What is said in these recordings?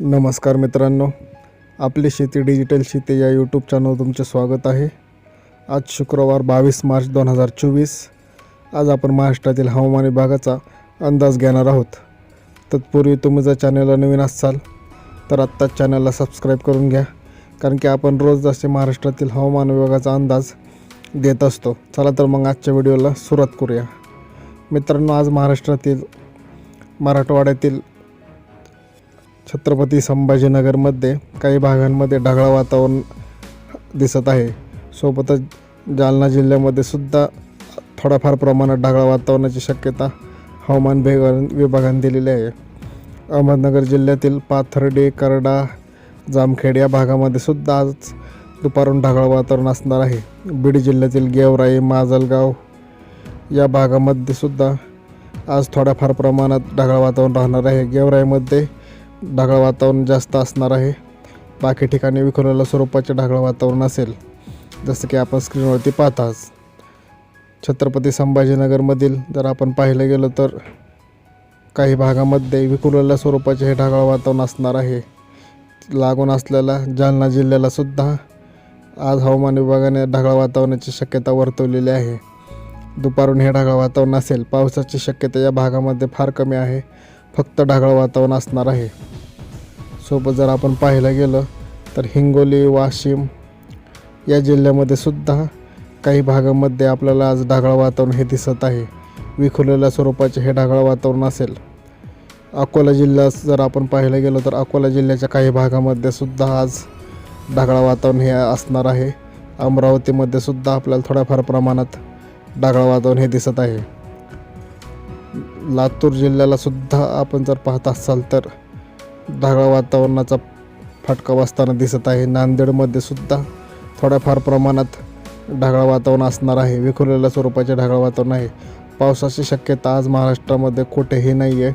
नमस्कार मित्रांनो आपली शेती डिजिटल शेती या यूट्यूब चॅनल तुमचे स्वागत आहे. आज शुक्रवार बावीस मार्च दोन हजार चोवीस. आज आपण महाराष्ट्रातील हवामान विभागाचा अंदाज घेणार आहोत. तत्पूर्वी तुम्ही जर चॅनलला नवीन असाल तर आत्ताच चॅनलला सबस्क्राईब करून घ्या कारण की आपण रोज जसे महाराष्ट्रातील हवामान विभागाचा अंदाज देत असतो. चला तर मग आजच्या व्हिडिओला सुरुवात करूया. मित्रांनो आज महाराष्ट्रातील मराठवाड्यातील छत्रपती संभाजीनगरमध्ये काही भागांमध्ये ढगाळ वातावरण दिसत आहे. सोबतच जालना जिल्ह्यामध्ये सुद्धा थोड्याफार प्रमाणात ढगाळ वातावरणाची शक्यता हवामान विभागा विभागाने दिलेली आहे. अहमदनगर जिल्ह्यातील पाथर्डे करडा जामखेड या भागामध्ये सुद्धा आज दुपारून ढगाळ वातावरण असणार आहे. बीड जिल्ह्यातील गेवराई माजलगाव या भागामध्ये सुद्धा आज थोड्याफार प्रमाणात ढगाळ वातावरण राहणार आहे. गेवराईमध्ये ढगाळ वातावरण जास्त असणार आहे. बाकी ठिकाणी विखुरलेल्या स्वरूपाचे ढगाळ वातावरण असेल जसं की आपण स्क्रीनवरती पाहताच. छत्रपती संभाजीनगरमधील जर आपण पाहिलं गेलं तर काही भागामध्ये विखुरलेल्या स्वरूपाचे हे ढगाळ वातावरण असणार आहे. लागून असलेल्या जालना जिल्ह्याला सुद्धा आज हवामान विभागाने ढगाळ वातावरणाची शक्यता वर्तवलेली आहे. दुपारून हे ढगाळ वातावरण असेल पावसाची शक्यता या भागामध्ये फार कमी आहे. फक्त ढगाळ वातावरण असणार आहे. सोबत जर आपण पाहायला गेलं तर हिंगोली वाशिम या जिल्ह्यामध्ये सुद्धा काही भागामध्ये आपल्याला आज ढगाळ वातावरण हे दिसत आहे. विखुरलेल्या स्वरूपाचे हे ढगाळ वातावरण असेल. अकोला जिल्ह्यात जर आपण पाहायला गेलो तर अकोला जिल्ह्याच्या काही भागामध्ये सुद्धा आज ढगाळ वातावरण हे असणार आहे. अमरावतीमध्ये सुद्धा आपल्याला थोड्याफार प्रमाणात ढगाळ वातावरण हे दिसत आहे. लातूर जिल्ह्याला सुद्धा आपण जर पाहत असाल तर ढगाळ वातावरणाचा फटका बसताना दिसत आहे. नांदेडमध्ये सुद्धा थोड्याफार प्रमाणात ढगाळ वातावरण असणार आहे. विखुरलेल्या स्वरूपाचे ढगाळ वातावरण आहे. पावसाची शक्यता आज महाराष्ट्रामध्ये कुठेही नाही आहे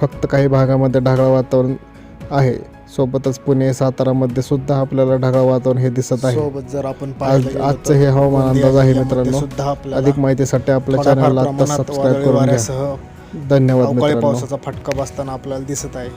फक्त काही भागामध्ये ढगाळ वातावरण आहे. सोबतच पुणे सातारामध्ये सुद्धा आपल्याला ढगाळ वातावरण हे दिसत आहे. सोबत जर आपण आज आजचं हे हवामान अंदाज आहे मित्रांनो. अधिक माहितीसाठी आपल्या चॅनलला सबस्क्राईब करून घ्या. धन्यवाद पावसाचा फटका बसताना आपल्याला दिसत आहे.